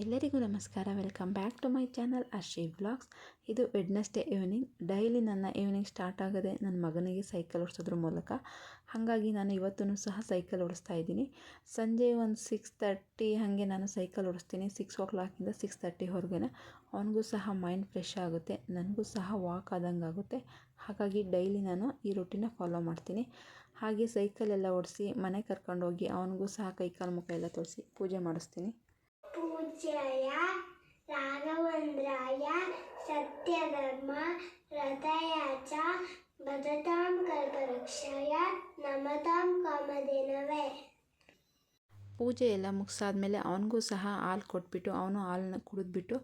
ಎಲ್ಲರಿಗೂ ನಮಸ್ಕಾರ. Welcome back to my channel Ashree blogs ಇದು ವೆಡ್ನೆಸ್ಡೇ ಈವ್ನಿಂಗ್ ಡೈಲಿ ನನ್ನ ಈವ್ನಿಂಗ್ ಸ್ಟಾರ್ಟ್ ಆಗದೆ ನನ್ನ ಮಗನಿಗೆ ಸೈಕಲ್ ಓಡಿಸೋದ್ರ ಮೂಲಕ. ಹಾಗಾಗಿ ನಾನು ಇವತ್ತೂ ಸಹ ಸೈಕಲ್ ಓಡಿಸ್ತಾ ಇದ್ದೀನಿ. ಸಂಜೆ ಒಂದು ಸಿಕ್ಸ್ ತರ್ಟಿ ಹಾಗೆ ನಾನು ಸೈಕಲ್ ಓಡಿಸ್ತೀನಿ. ಸಿಕ್ಸ್ ಓ ಕ್ಲಾಕಿಂದ ಸಿಕ್ಸ್ ತರ್ಟಿವರೆಗೆ ಅವನಿಗೂ ಸಹ ಮೈಂಡ್ ಫ್ರೆಶ್ ಆಗುತ್ತೆ. ನನಗೂ ಸಹ ವಾಕ್ ಆದಂಗೆ ಆಗುತ್ತೆ. ಹಾಗಾಗಿ ಡೈಲಿ ನಾನು ಈ ರೂಟೀನ ಫಾಲೋ ಮಾಡ್ತೀನಿ. ಹಾಗೆ ಸೈಕಲ್ ಎಲ್ಲ ಓಡಿಸಿ ಮನೆ ಕರ್ಕೊಂಡೋಗಿ ಅವನಿಗೂ ಸಹ ಕೈಕಾಲು ಮುಖ ಎಲ್ಲ ತೋರಿಸಿ ಪೂಜೆ ಮಾಡಿಸ್ತೀನಿ. ಮುಚ್ಚಯ ರಾಘವೇಂದ್ರಾಯ ಸತ್ಯಧರ್ಮ ರಥಯಾಚ ಭದತಾಂ ಕಲ್ಪವೃಕ್ಷಯ ನಮತಾಂ ಕಾಮಧೇನವೇ. ಪೂಜೆ ಎಲ್ಲ ಮುಗಿಸಾದ್ಮೇಲೆ ಅವನಿಗೂ ಸಹ ಹಾಲು ಕೊಟ್ಬಿಟ್ಟು ಅವನು ಹಾಲನ್ನ ಕುಡಿದ್ಬಿಟ್ಟು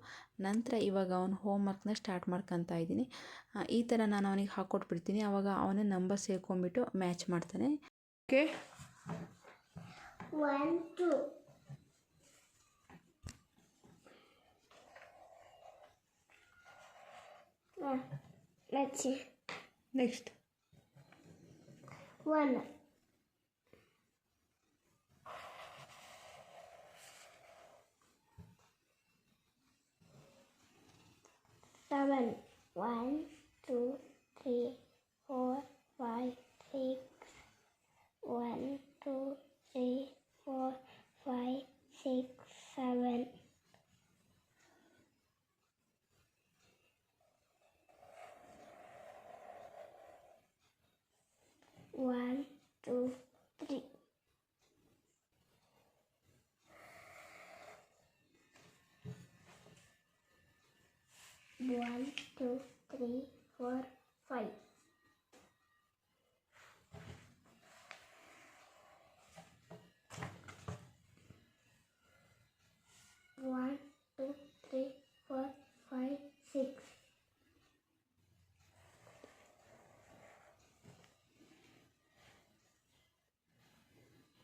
ನಂತರ ಇವಾಗ ಅವನು ಹೋಮ್ವರ್ಕ್ನ ಸ್ಟಾರ್ಟ್ ಮಾಡ್ಕೊತಾ ಇದ್ದೀನಿ. ಈ ಥರ ನಾನು ಅವನಿಗೆ ಹಾಕ್ಕೊಟ್ಬಿಡ್ತೀನಿ ಅವಾಗ ಅವನೇ ನಂಬರ್ ಸೇರ್ಕೊಂಡ್ಬಿಟ್ಟು ಮ್ಯಾಚ್ ಮಾಡ್ತಾನೆ. Okay one two Ah, let's see next one seven one two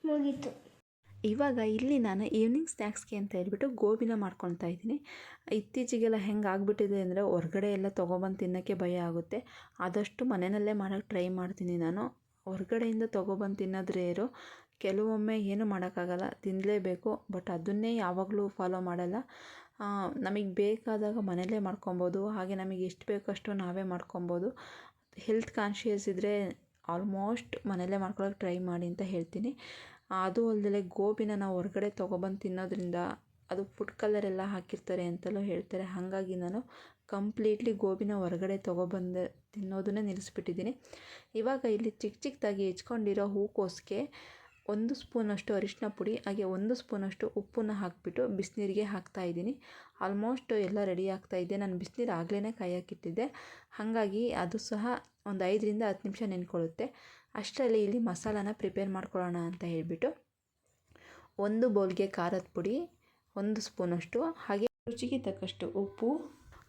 ಮುಗೀತು. ಇವಾಗ ಇಲ್ಲಿ ನಾನು ಈವ್ನಿಂಗ್ ಸ್ನ್ಯಾಕ್ಸ್ಗೆ ಅಂತ ಹೇಳ್ಬಿಟ್ಟು ಗೋಬಿನ ಮಾಡ್ಕೊಳ್ತಾ ಇದ್ದೀನಿ. ಇತ್ತೀಚೆಗೆಲ್ಲ ಹೆಂಗೆ ಆಗಿಬಿಟ್ಟಿದೆ ಅಂದರೆ ಹೊರ್ಗಡೆ ಎಲ್ಲ ತೊಗೊಬಂದು ತಿನ್ನೋಕ್ಕೆ ಭಯ ಆಗುತ್ತೆ. ಆದಷ್ಟು ಮನೆಯಲ್ಲೇ ಮಾಡೋಕ್ಕೆ ಟ್ರೈ ಮಾಡ್ತೀನಿ ನಾನು. ಹೊರಗಡೆಯಿಂದ ತೊಗೊಬಂದು ತಿನ್ನೋದ್ರೆ ಇರೋ ಕೆಲವೊಮ್ಮೆ ಏನು ಮಾಡೋಕ್ಕಾಗಲ್ಲ. ತಿನ್ನಲೇಬೇಕು ಬಟ್ ಅದನ್ನೇ ಯಾವಾಗಲೂ ಫಾಲೋ ಮಾಡಲ್ಲ. ನಮಗೆ ಬೇಕಾದಾಗ ಮನೆಯಲ್ಲೇ ಮಾಡ್ಕೊಬೋದು, ಹಾಗೆ ನಮಗೆ ಎಷ್ಟು ಬೇಕಷ್ಟು ನಾವೇ ಮಾಡ್ಕೊಬೋದು. ಹೆಲ್ತ್ ಕಾನ್ಷಿಯಸ್ ಇದ್ದರೆ ಆಲ್ಮೋಸ್ಟ್ ಮನೆಯಲ್ಲೇ ಮಾಡ್ಕೊಳ್ಳೋಕ್ಕೆ ಟ್ರೈ ಮಾಡಿ ಅಂತ ಹೇಳ್ತೀನಿ. ಅದು ಅಲ್ಲದೆ ಗೋಬಿನ ನಾವು ಹೊರ್ಗಡೆ ತೊಗೊಬಂದು ತಿನ್ನೋದ್ರಿಂದ ಅದು ಫುಡ್ ಕಲರ್ ಎಲ್ಲ ಹಾಕಿರ್ತಾರೆ ಅಂತಲೂ ಹೇಳ್ತಾರೆ. ಹಾಗಾಗಿ ನಾನು ಕಂಪ್ಲೀಟ್ಲಿ ಗೋಬಿನ ಹೊರಗಡೆ ತೊಗೊಬಂದು ತಿನ್ನೋದನ್ನೇ ನಿಲ್ಲಿಸ್ಬಿಟ್ಟಿದ್ದೀನಿ ಇವಾಗ ಇಲ್ಲಿ ಚಿಕ್ಕ ಚಿಕ್ಕದಾಗಿ ಹೆಚ್ಕೊಂಡಿರೋ ಹೂಕೋಸಿಗೆ ಒಂದು ಸ್ಪೂನಷ್ಟು ಅರಿಶಿನ ಪುಡಿ, ಹಾಗೆ ಒಂದು ಸ್ಪೂನಷ್ಟು ಉಪ್ಪನ್ನ ಹಾಕಿಬಿಟ್ಟು ಬಿಸಿನೀರಿಗೆ ಹಾಕ್ತಾ ಇದ್ದೀನಿ. ಆಲ್ಮೋಸ್ಟ್ ಎಲ್ಲ ರೆಡಿ ಆಗ್ತಾ ಇದೆ. ನಾನು ಬಿಸಿನೀರು ಆಗಲೇ ಕಾಯಕ್ಕಿಟ್ಟಿದ್ದೆ ಹಾಗಾಗಿ ಅದು ಸಹ ಒಂದು ಐದರಿಂದ ಹತ್ತು ನಿಮಿಷ ನೆನ್ಕೊಳ್ಳುತ್ತೆ. ಅಷ್ಟರಲ್ಲಿ ಇಲ್ಲಿ ಮಸಾಲಾನ ಪ್ರಿಪೇರ್ ಮಾಡ್ಕೊಳ್ಳೋಣ ಅಂತ ಹೇಳಿಬಿಟ್ಟು ಒಂದು ಬೌಲ್ಗೆ ಖಾರದ ಪುಡಿ, ಒಂದು ಸ್ಪೂನಷ್ಟು, ಹಾಗೆ ರುಚಿಗೆ ತಕ್ಕಷ್ಟು ಉಪ್ಪು,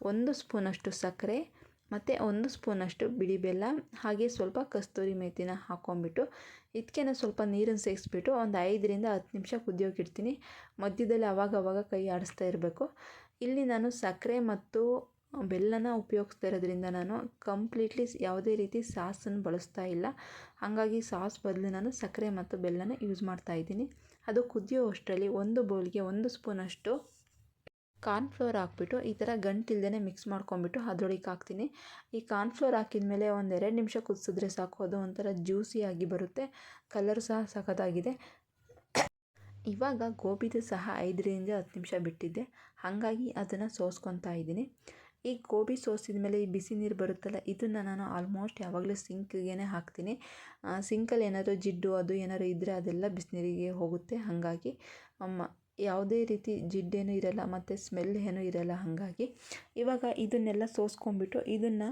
ಒಂದು ಸ್ಪೂನಷ್ಟು ಸಕ್ಕರೆ ಮತ್ತು ಒಂದು ಸ್ಪೂನಷ್ಟು ಬಿಳಿ ಬೆಲ್ಲ, ಹಾಗೆ ಸ್ವಲ್ಪ ಕಸ್ತೂರಿ ಮೇಥಿನ ಹಾಕ್ಕೊಂಬಿಟ್ಟು ಇದಕ್ಕೆನ ಸ್ವಲ್ಪ ನೀರನ್ನು ಸೇರಿಸ್ಬಿಟ್ಟು ಒಂದು ಐದರಿಂದ ಹತ್ತು ನಿಮಿಷ ಕುದಿಯೋಕೆ ಇಡ್ತೀನಿ ಮಧ್ಯದಲ್ಲಿ ಅವಾಗ ಅವಾಗ ಕೈ ಆಡಿಸ್ತಾ ಇರಬೇಕು. ಇಲ್ಲಿ ನಾನು ಸಕ್ಕರೆ ಮತ್ತು ಬೆಲ್ಲನ ಉಪಯೋಗಿಸ್ತಾ ಇರೋದ್ರಿಂದ ನಾನು ಕಂಪ್ಲೀಟ್ಲಿ ಯಾವುದೇ ರೀತಿ ಸಾಸನ್ನು ಬಳಸ್ತಾ ಇಲ್ಲ. ಹಾಗಾಗಿ ಸಾಸ್ ಬದಲು ನಾನು ಸಕ್ಕರೆ ಮತ್ತು ಬೆಲ್ಲನ ಯೂಸ್ ಮಾಡ್ತಾ ಇದ್ದೀನಿ. ಅದು ಕುದಿಯೋ ಅಷ್ಟರಲ್ಲಿ ಒಂದು ಬೌಲ್ಗೆ ಒಂದು ಸ್ಪೂನಷ್ಟು ಕಾರ್ನ್ಫ್ಲೋರ್ ಹಾಕ್ಬಿಟ್ಟು ಈ ಥರ ಗಂಟಿಲ್ದೇ ಮಿಕ್ಸ್ ಮಾಡ್ಕೊಂಬಿಟ್ಟು ಅದ್ರೊಳಗೆ ಹಾಕ್ತೀನಿ. ಈ ಕಾರ್ನ್ಫ್ಲೋರ್ ಹಾಕಿದ ಮೇಲೆ ಒಂದು ಎರಡು ನಿಮಿಷ ಕುದಿಸಿದ್ರೆ ಸಾಕು. ಅದು ಒಂಥರ ಜ್ಯೂಸಿಯಾಗಿ ಬರುತ್ತೆ. ಕಲರ್ ಸಹ ಸಖತ್ತಾಗಿದೆ. ಇವಾಗ ಗೋಬಿದು ಸಹ ಐದರಿಂದ ಹತ್ತು ನಿಮಿಷ ಬಿಟ್ಟಿದ್ದೆ ಹಾಗಾಗಿ ಅದನ್ನು ಸೋಸ್ಕೊತಾ ಇದ್ದೀನಿ. ಈ ಗೋಬಿ ಸೋಸಿದ ಮೇಲೆ ಈ ಬಿಸಿ ನೀರು ಬರುತ್ತಲ್ಲ, ಇದನ್ನು ನಾನು ಆಲ್ಮೋಸ್ಟ್ ಯಾವಾಗಲೂ ಸಿಂಕ್ಗೆ ಹಾಕ್ತೀನಿ. ಸಿಂಕಲ್ಲಿ ಏನಾದರೂ ಜಿಡ್ಡು ಅದು ಏನಾದ್ರು ಇದ್ದರೆ ಅದೆಲ್ಲ ಬಿಸಿನೀರಿಗೆ ಹೋಗುತ್ತೆ. ಹಾಗಾಗಿ ಯಾವುದೇ ರೀತಿ ಜಿಡ್ಡೇನೂ ಇರಲ್ಲ ಮತ್ತು ಸ್ಮೆಲ್ ಏನೂ ಇರಲ್ಲ ಹಾಗಾಗಿ ಇವಾಗ ಇದನ್ನೆಲ್ಲ ಸೋಸ್ಕೊಂಡ್ಬಿಟ್ಟು ಇದನ್ನು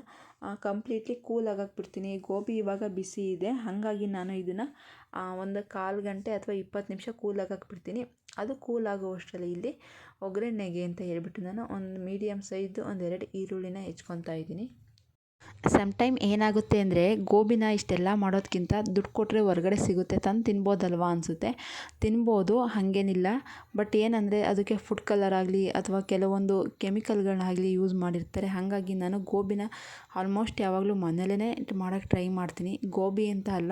ಕಂಪ್ಲೀಟ್ಲಿ ಕೂಲ್ ಆಗಕ್ಕೆ ಬಿಡ್ತೀನಿ ಗೋಬಿ ಇವಾಗ ಬಿಸಿ ಇದೆ. ಹಾಗಾಗಿ ನಾನು ಇದನ್ನು ಒಂದು ಕಾಲು ಗಂಟೆ ಅಥವಾ ಇಪ್ಪತ್ತು ನಿಮಿಷ ಕೂಲ್ ಆಗಕ್ಕೆ ಬಿಡ್ತೀನಿ ಅದು ಕೂಲ್ ಆಗುವಷ್ಟರಲ್ಲಿ ಇಲ್ಲಿ ಒಗ್ಗರಣೆಗೆ ಅಂತ ಹೇಳಿಬಿಟ್ಟು ನಾನು ಒಂದು ಮೀಡಿಯಮ್ ಸೈಜ್ ಒಂದೆರಡು ಈರುಳ್ಳಿನ ಹೆಚ್ಕೊತಾ ಇದ್ದೀನಿ. ಸಮ್ಟೈಮ್ ಏನಾಗುತ್ತೆ ಅಂದರೆ, ಗೋಬಿನ ಇಷ್ಟೆಲ್ಲ ಮಾಡೋದಕ್ಕಿಂತ ದುಡ್ಡು ಕೊಟ್ಟರೆ ಹೊರಗಡೆ ಸಿಗುತ್ತೆ, ತಂದು ತಿನ್ಬೋದಲ್ವಾ ಅನಿಸುತ್ತೆ. ತಿನ್ಬೋದು, ಹಾಗೇನಿಲ್ಲ. ಬಟ್ ಏನಂದರೆ, ಅದಕ್ಕೆ ಫುಡ್ ಕಲರ್ ಆಗಲಿ ಅಥವಾ ಕೆಲವೊಂದು ಕೆಮಿಕಲ್ಗಳನ್ನಾಗಲಿ ಯೂಸ್ ಮಾಡಿರ್ತಾರೆ. ಹಾಗಾಗಿ ನಾನು ಗೋಬಿನ ಆಲ್ಮೋಸ್ಟ್ ಯಾವಾಗಲೂ ಮನೇಲೇ ಮಾಡೋಕ್ಕೆ ಟ್ರೈ ಮಾಡ್ತೀನಿ. ಗೋಬಿ ಅಂತ ಅಲ್ಲ,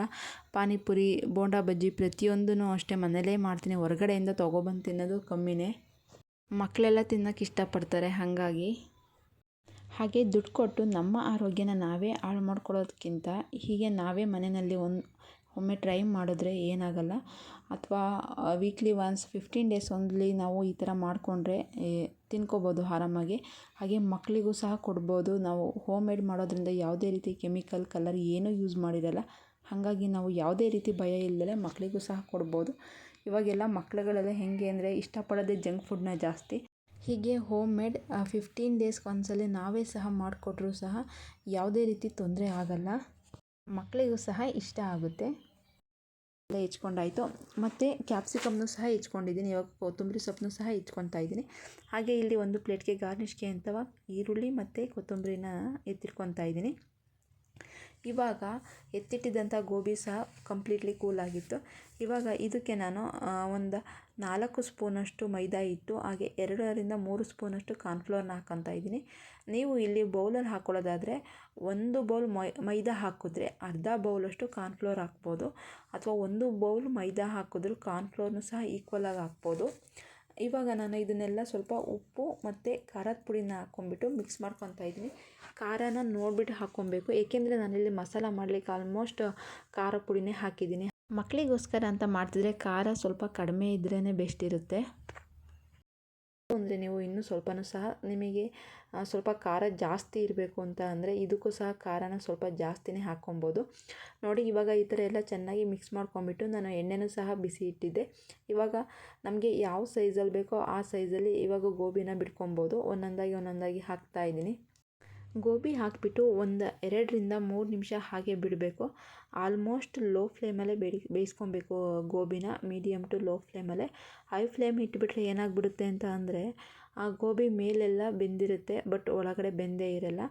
ಪಾನಿಪುರಿ, ಬೋಂಡಾ ಬಜ್ಜಿ ಪ್ರತಿಯೊಂದೂ ಅಷ್ಟೇ ಮನೇಲೇ ಮಾಡ್ತೀನಿ. ಹೊರಗಡೆಯಿಂದ ತೊಗೊಬಂದು ತಿನ್ನೋದು ಕಮ್ಮಿನೇ. ಮಕ್ಕಳೆಲ್ಲ ತಿನ್ನೋಕ್ಕೆ ಇಷ್ಟಪಡ್ತಾರೆ, ಹಾಗಾಗಿ. ಹಾಗೆ ದುಡ್ಡು ಕೊಟ್ಟು ನಮ್ಮ ಆರೋಗ್ಯನ ನಾವೇ ಹಾಳು ಮಾಡ್ಕೊಳ್ಳೋದಕ್ಕಿಂತ ಹೀಗೆ ನಾವೇ ಮನೆಯಲ್ಲಿ ಒಂದು ಒಮ್ಮೆ ಟ್ರೈ ಮಾಡಿದ್ರೆ ಏನಾಗಲ್ಲ. ಅಥವಾ ವೀಕ್ಲಿ ಒನ್ಸ್ ಫಿಫ್ಟೀನ್ ಡೇಸ್ ಒಂದ್ಲಿ ನಾವು ಈ ಥರ ಮಾಡಿಕೊಂಡ್ರೆ ತಿನ್ಕೋಬೋದು ಆರಾಮಾಗಿ. ಹಾಗೆ ಮಕ್ಕಳಿಗೂ ಸಹ ಕೊಡ್ಬೋದು. ನಾವು ಹೋಮ್ ಮೇಡ್ ಮಾಡೋದ್ರಿಂದ ಯಾವುದೇ ರೀತಿ ಕೆಮಿಕಲ್ ಕಲರ್ ಏನೂ ಯೂಸ್ ಮಾಡಿರಲ್ಲ. ಹಾಗಾಗಿ ನಾವು ಯಾವುದೇ ರೀತಿ ಭಯ ಇಲ್ಲದೆ ಮಕ್ಕಳಿಗೂ ಸಹ ಕೊಡ್ಬೋದು. ಇವಾಗೆಲ್ಲ ಮಕ್ಳುಗಳೆಲ್ಲ ಹೇಗೆ ಅಂದರೆ ಇಷ್ಟಪಡೋದೇ ಜಂಕ್ ಫುಡ್ನ ಜಾಸ್ತಿ. ಹೀಗೆ ಹೋಮ್ ಮೇಡ್ ಫಿಫ್ಟೀನ್ ಡೇಸ್ಗೆ ಒಂದ್ಸಲ ನಾವೇ ಸಹ ಮಾಡಿಕೊಟ್ರೂ ಸಹ ಯಾವುದೇ ರೀತಿ ತೊಂದರೆ ಆಗಲ್ಲ. ಮಕ್ಕಳಿಗೂ ಸಹ ಇಷ್ಟ ಆಗುತ್ತೆ. ಎಲ್ಲ ಹೆಚ್ಕೊಂಡಾಯಿತು. ಮತ್ತು ಕ್ಯಾಪ್ಸಿಕಮ್ನು ಸಹ ಹೆಚ್ಕೊಂಡಿದ್ದೀನಿ. ಇವಾಗ ಕೊತ್ತಂಬರಿ ಸೊಪ್ಪನ್ನು ಸಹ ಹೆಚ್ಕೊತಾ ಇದ್ದೀನಿ. ಹಾಗೆ ಇಲ್ಲಿ ಒಂದು ಪ್ಲೇಟ್ಗೆ ಗಾರ್ನಿಷ್ಗೆ ಅಂತವ ಈರುಳ್ಳಿ ಮತ್ತು ಕೊತ್ತಂಬರಿನ ಎತ್ತಿಟ್ಕೊತಾ ಇದ್ದೀನಿ. ಇವಾಗ ಎತ್ತಿಟ್ಟಿದ್ದಂಥ ಗೋಬಿ ಸಹ ಕಂಪ್ಲೀಟ್ಲಿ ಕೂಲ್ ಆಗಿತ್ತು. ಇವಾಗ ಇದಕ್ಕೆ ನಾನು ಒಂದು ನಾಲ್ಕು ಸ್ಪೂನಷ್ಟು ಮೈದಾ ಹಿಟ್ಟು, ಹಾಗೆ ಎರಡರಿಂದ ಮೂರು ಸ್ಪೂನಷ್ಟು ಕಾರ್ನ್ಫ್ಲೋರ್ನ ಹಾಕ್ಕೊತಾ ಇದ್ದೀನಿ. ನೀವು ಇಲ್ಲಿ ಬೌಲಲ್ಲಿ ಹಾಕ್ಕೊಳ್ಳೋದಾದರೆ ಒಂದು ಬೌಲ್ ಮೈ, ಮೈದಾ ಹಾಕಿದ್ರೆ ಅರ್ಧ ಬೌಲಷ್ಟು ಕಾರ್ನ್ಫ್ಲೋರ್ ಹಾಕ್ಬೋದು. ಅಥವಾ ಒಂದು ಬೌಲ್ ಮೈದಾ ಹಾಕಿದ್ರೂ ಕಾರ್ನ್ಫ್ಲೋರ್ನು ಸಹ ಈಕ್ವಲಾಗಿ ಹಾಕ್ಬೋದು. ಇವಾಗ ನಾನು ಇದನ್ನೆಲ್ಲ ಸ್ವಲ್ಪ ಉಪ್ಪು ಮತ್ತು ಖಾರದ ಪುಡಿನ ಹಾಕ್ಕೊಂಬಿಟ್ಟು ಮಿಕ್ಸ್ ಮಾಡ್ಕೊತಾ ಇದ್ದೀನಿ. ಖಾರನ ನೋಡಿಬಿಟ್ಟು ಹಾಕ್ಕೊಬೇಕು. ಏಕೆಂದರೆ ನಾನಿಲ್ಲಿ ಮಸಾಲ ಮಾಡಲಿಕ್ಕೆ ಆಲ್ಮೋಸ್ಟ್ ಖಾರ ಪುಡಿನೇ ಹಾಕಿದ್ದೀನಿ. ಮಕ್ಕಳಿಗೋಸ್ಕರ ಅಂತ ಮಾಡ್ತಿದ್ರೆ ಖಾರ ಸ್ವಲ್ಪ ಕಡಿಮೆ ಇದ್ರೇ ಬೆಸ್ಟ್ ಇರುತ್ತೆ. ಅಂದರೆ ನೀವು ಇನ್ನೂ ಸ್ವಲ್ಪನೂ ಸಹ ನಿಮಗೆ ಸ್ವಲ್ಪ ಖಾರ ಜಾಸ್ತಿ ಇರಬೇಕು ಅಂತ ಅಂದರೆ ಇದಕ್ಕೂ ಸಹ ಖಾರನ ಸ್ವಲ್ಪ ಜಾಸ್ತಿನೇ ಹಾಕ್ಕೊಬೋದು. ನೋಡಿ ಇವಾಗ ಈ ಥರ ಎಲ್ಲ ಚೆನ್ನಾಗಿ ಮಿಕ್ಸ್ ಮಾಡ್ಕೊಂಬಿಟ್ಟು ನಾನು ಎಣ್ಣೆನೂ ಸಹ ಬಿಸಿ ಇಟ್ಟಿದ್ದೆ. ಇವಾಗ ನಮಗೆ ಯಾವ ಸೈಜಲ್ಲಿ ಬೇಕೋ ಆ ಸೈಜಲ್ಲಿ ಇವಾಗ ಗೋಬಿನ ಬಿಟ್ಕೊಬೋದು. ಒಂದೊಂದಾಗಿ ಒಂದೊಂದಾಗಿ ಹಾಕ್ತಾ ಇದ್ದೀನಿ. ಗೋಬಿ ಹಾಕಿಬಿಟ್ಟು ಒಂದು ಎರಡರಿಂದ ಮೂರು ನಿಮಿಷ ಹಾಗೆ ಬಿಡಬೇಕು. ಆಲ್ಮೋಸ್ಟ್ ಲೋ ಫ್ಲೇಮಲ್ಲೇ ಬೇಡಿ, ಬೇಯಿಸ್ಕೊಬೇಕು ಗೋಬಿನ ಮೀಡಿಯಮ್ ಟು ಲೋ ಫ್ಲೇಮಲ್ಲೇ ಹೈ ಫ್ಲೇಮ್ ಇಟ್ಬಿಟ್ರೆ ಏನಾಗ್ಬಿಡುತ್ತೆ ಅಂತ ಅಂದರೆ, ಆ ಗೋಬಿ ಮೇಲೆಲ್ಲ ಬೆಂದಿರುತ್ತೆ ಬಟ್ ಒಳಗಡೆ ಬೆಂದೇ ಇರಲ್ಲ.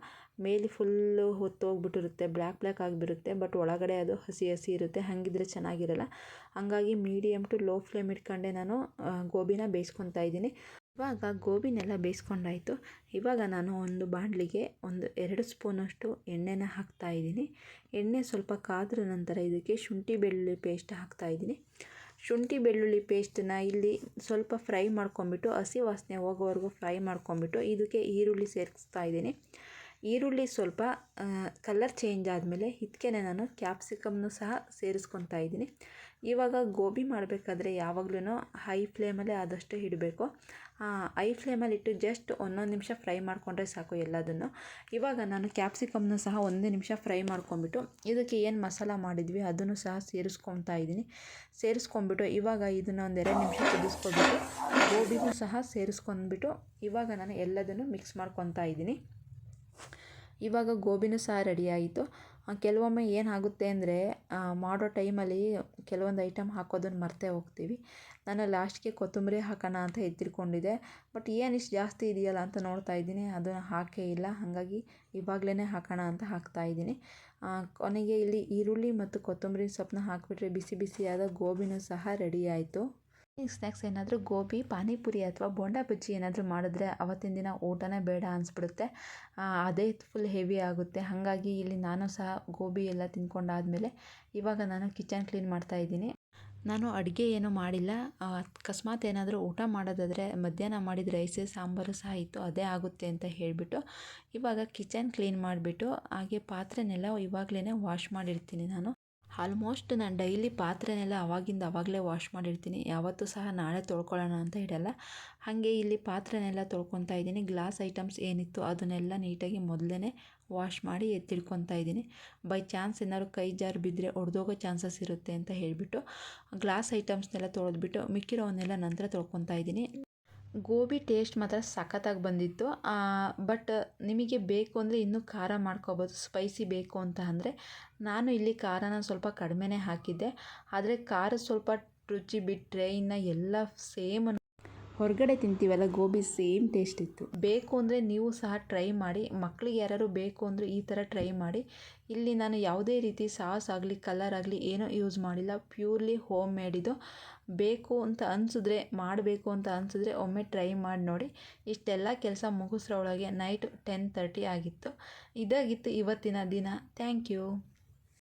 ಮೇಲೆ ಫುಲ್ಲು ಹೊತ್ತೋಗ್ಬಿಟ್ಟಿರುತ್ತೆ ಬ್ಲ್ಯಾಕ್ ಬ್ಲ್ಯಾಕ್ ಆಗಿಬಿಡುತ್ತೆ ಬಟ್ ಒಳಗಡೆ ಅದು ಹಸಿ ಹಸಿ ಇರುತ್ತೆ, ಹಾಗಿದ್ರೆ ಚೆನ್ನಾಗಿರಲ್ಲ. ಹಾಗಾಗಿ ಮೀಡಿಯಮ್ ಟು ಲೋ ಫ್ಲೇಮ್ ಇಟ್ಕೊಂಡೆ ನಾನು ಗೋಬಿನ ಬೇಯಿಸ್ಕೊತಾ ಇದ್ದೀನಿ. ಇವಾಗ ಗೋಬಿನೆಲ್ಲ ಬೇಯಿಸ್ಕೊಂಡಾಯಿತು. ಇವಾಗ ನಾನು ಒಂದು ಬಾಣಲಿಗೆ ಒಂದು ಎರಡು ಸ್ಪೂನಷ್ಟು ಎಣ್ಣೆನ ಹಾಕ್ತಾ ಇದ್ದೀನಿ. ಎಣ್ಣೆ ಸ್ವಲ್ಪ ಕಾದ್ರ ನಂತರ ಇದಕ್ಕೆ ಶುಂಠಿ ಬೆಳ್ಳುಳ್ಳಿ ಪೇಸ್ಟ್ ಹಾಕ್ತಾ ಇದ್ದೀನಿ. ಶುಂಠಿ ಬೆಳ್ಳುಳ್ಳಿ ಪೇಸ್ಟನ್ನ ಇಲ್ಲಿ ಸ್ವಲ್ಪ ಫ್ರೈ ಮಾಡ್ಕೊಂಬಿಟ್ಟು ಹಸಿ ವಾಸನೆ ಹೋಗೋವರೆಗೂ ಫ್ರೈ ಮಾಡ್ಕೊಂಬಿಟ್ಟು ಇದಕ್ಕೆ ಈರುಳ್ಳಿ ಸೇರಿಸ್ತಾ ಇದ್ದೀನಿ. ಈರುಳ್ಳಿ ಸ್ವಲ್ಪ ಕಲರ್ ಚೇಂಜ್ ಆದಮೇಲೆ ಇದಕ್ಕೆ ನಾನು ಕ್ಯಾಪ್ಸಿಕಮ್ನು ಸಹ ಸೇರಿಸ್ಕೊತಾ ಇದ್ದೀನಿ. ಇವಾಗ ಗೋಬಿ ಮಾಡಬೇಕಾದ್ರೆ ಯಾವಾಗಲೂ ಹೈ ಫ್ಲೇಮಲ್ಲೇ ಆದಷ್ಟು ಇಡಬೇಕು. ಐ ಫ್ಲೇಮಲ್ಲಿ ಇಟ್ಟು ಜಸ್ಟ್ ಒಂದೊಂದು ನಿಮಿಷ ಫ್ರೈ ಮಾಡಿಕೊಂಡ್ರೆ ಸಾಕು ಎಲ್ಲದನ್ನು. ಇವಾಗ ನಾನು ಕ್ಯಾಪ್ಸಿಕಮ್ನು ಸಹ ಒಂದೇ ನಿಮಿಷ ಫ್ರೈ ಮಾಡ್ಕೊಂಬಿಟ್ಟು ಇದಕ್ಕೆ ಏನು ಮಸಾಲ ಮಾಡಿದ್ವಿ ಅದನ್ನು ಸಹ ಸೇರಿಸ್ಕೊತಾ ಇದ್ದೀನಿ. ಸೇರಿಸ್ಕೊಂಬಿಟ್ಟು ಇವಾಗ ಇದನ್ನು ಒಂದು ಎರಡು ನಿಮಿಷ ಕುದಿಸ್ಕೊಬಿಟ್ಟು ಗೋಬಿಗೂ ಸಹ ಸೇರಿಸ್ಕೊಂಡ್ಬಿಟ್ಟು ಇವಾಗ ನಾನು ಎಲ್ಲದನ್ನು ಮಿಕ್ಸ್ ಮಾಡ್ಕೊತಾ ಇದ್ದೀನಿ. ಇವಾಗ ಗೋಬಿನೂ ಸಹ ರೆಡಿ ಆಯಿತು. ಕೆಲವೊಮ್ಮೆ ಏನಾಗುತ್ತೆ ಅಂದರೆ ಮಾಡೋ ಟೈಮಲ್ಲಿ ಕೆಲವೊಂದು ಐಟಮ್ ಹಾಕೋದನ್ನು ಮರ್ತೇ ಹೋಗ್ತೀವಿ. ನಾನು ಲಾಸ್ಟ್ಗೆ ಕೊತ್ತಂಬರಿ ಹಾಕೋಣ ಅಂತ ಎತ್ತಿಟ್ಕೊಂಡಿದ್ದೆ. ಬಟ್ ಏನು ಇಷ್ಟು ಜಾಸ್ತಿ ಇದೆಯಲ್ಲ ಅಂತ ನೋಡ್ತಾ ಇದ್ದೀನಿ. ಅದನ್ನು ಹಾಕೇ ಇಲ್ಲ. ಹಾಗಾಗಿ ಇವಾಗಲೇ ಹಾಕೋಣ ಅಂತ ಹಾಕ್ತಾ ಇದ್ದೀನಿ. ಕೊನೆಗೆ ಇಲ್ಲಿ ಈರುಳ್ಳಿ ಮತ್ತು ಕೊತ್ತಂಬರಿ ಸೊಪ್ಪನ್ನ ಹಾಕಿಬಿಟ್ರೆ ಬಿಸಿ ಬಿಸಿಯಾದ ಗೋಬಿನೂ ಸಹ ರೆಡಿ ಆಯಿತು. ಸ್ನ್ಯಾಕ್ಸ್ ಏನಾದರೂ ಗೋಬಿ, ಪಾನಿಪುರಿ ಅಥವಾ ಬೋಂಡಾ ಬಜ್ಜಿ ಏನಾದರೂ ಮಾಡಿದ್ರೆ ಅವತ್ತಿನ ದಿನ ಊಟನೇ ಬೇಡ ಅನಿಸ್ಬಿಡುತ್ತೆ. ಅದೇ ಫುಲ್ ಹೆವಿ ಆಗುತ್ತೆ. ಹಾಗಾಗಿ ಇಲ್ಲಿ ನಾನು ಸಹ ಗೋಬಿ ಎಲ್ಲ ತಿಂದ್ಕೊಂಡಾದಮೇಲೆ ಇವಾಗ ನಾನು ಕಿಚನ್ ಕ್ಲೀನ್ ಮಾಡ್ತಾ ಇದ್ದೀನಿ. ನಾನು ಅಡುಗೆ ಏನೂ ಮಾಡಿಲ್ಲ. ಅಕಸ್ಮಾತ್ ಏನಾದರೂ ಊಟ ಮಾಡೋದಾದರೆ ಮಧ್ಯಾಹ್ನ ಮಾಡಿದ ರೈಸ್, ಸಾಂಬಾರು ಸಹ ಇತ್ತು. ಅದೇ ಆಗುತ್ತೆ ಅಂತ ಹೇಳಿಬಿಟ್ಟು ಇವಾಗ ಕಿಚನ್ ಕ್ಲೀನ್ ಮಾಡಿಬಿಟ್ಟು ಹಾಗೆ ಪಾತ್ರೆನೆಲ್ಲ ಇವಾಗಲೇ ವಾಶ್ ಮಾಡಿರ್ತೀನಿ ನಾನು. ಆಲ್ಮೋಸ್ಟ್ ನಾನು ಡೈಲಿ ಪಾತ್ರೆನೆಲ್ಲ ಅವಾಗಿಂದ ಅವಾಗಲೇ ವಾಶ್ ಮಾಡಿರ್ತೀನಿ. ಯಾವತ್ತೂ ಸಹ ನಾಳೆ ತೊಳ್ಕೊಳ್ಳೋಣ ಅಂತ ಇಡಲ್ಲ. ಹಾಗೆ ಇಲ್ಲಿ ಪಾತ್ರೆನೆಲ್ಲ ತೊಳ್ಕೊತಾ ಇದ್ದೀನಿ. ಗ್ಲಾಸ್ ಐಟಮ್ಸ್ ಏನಿತ್ತು ಅದನ್ನೆಲ್ಲ ನೀಟಾಗಿ ಮೊದಲೇ ವಾಶ್ ಮಾಡಿ ಎತ್ತಿಡ್ಕೊತಾ ಇದ್ದೀನಿ. ಬೈ ಚಾನ್ಸ್ ಏನಾದ್ರು ಕೈ ಜಾರು ಬಿದ್ದರೆ ಒಡೆದೋಗೋ ಚಾನ್ಸಸ್ ಇರುತ್ತೆ ಅಂತ ಹೇಳಿಬಿಟ್ಟು ಗ್ಲಾಸ್ ಐಟಮ್ಸ್ನೆಲ್ಲ ತೊಳೆದ್ಬಿಟ್ಟು ಮಿಕ್ಕಿರೋವನ್ನೆಲ್ಲ ನಂತರ ತೊಳ್ಕೊತಾ ಇದ್ದೀನಿ. ಗೋಬಿ ಟೇಸ್ಟ್ ಮಾತ್ರ ಸಖತ್ತಾಗಿ ಬಂದಿತ್ತು. ಬಟ್ ನಿಮಗೆ ಬೇಕು ಅಂದರೆ ಇನ್ನೂ ಖಾರ ಮಾಡ್ಕೋಬೋದು, ಸ್ಪೈಸಿ ಬೇಕು ಅಂತ ಅಂದರೆ. ನಾನು ಇಲ್ಲಿ ಖಾರನ ಸ್ವಲ್ಪ ಕಡಿಮೆನೇ ಹಾಕಿದ್ದೆ. ಆದರೆ ಖಾರ ಸ್ವಲ್ಪ ರುಚಿ ಬಿಟ್ಟರೆ ಇನ್ನು ಎಲ್ಲ ಸೇಮ್ ಹೊರಗಡೆ ತಿಂತೀವಲ್ಲ, ಗೋಬಿ ಸೇಮ್ ಟೇಸ್ಟ್ ಇತ್ತು. ಬೇಕು ಅಂದರೆ ನೀವು ಸಹ ಟ್ರೈ ಮಾಡಿ ಮಕ್ಕಳಿಗೆ ಯಾರು ಬೇಕು ಅಂದರೆ ಈ ಥರ ಟ್ರೈ ಮಾಡಿ. ಇಲ್ಲಿ ನಾನು ಯಾವುದೇ ರೀತಿ ಸಾಸ್ ಆಗಲಿ ಕಲರ್ ಆಗಲಿ ಏನೂ ಯೂಸ್ ಮಾಡಿಲ್ಲ ಪ್ಯೂರ್ಲಿ ಹೋಮ್ ಮೇಡಿದು ಬೇಕು ಅಂತ ಅನಿಸಿದ್ರೆ, ಮಾಡಬೇಕು ಅಂತ ಅನಿಸಿದ್ರೆ ಒಮ್ಮೆ ಟ್ರೈ ಮಾಡಿ ನೋಡಿ. ಇಷ್ಟೆಲ್ಲ ಕೆಲಸ ಮುಗಿಸ್ರೊಳಗೆ ನೈಟ್ ಟೆನ್ ತರ್ಟಿ ಆಗಿತ್ತು. ಇದಾಗಿತ್ತು ಇವತ್ತಿನ ದಿನ. Thank you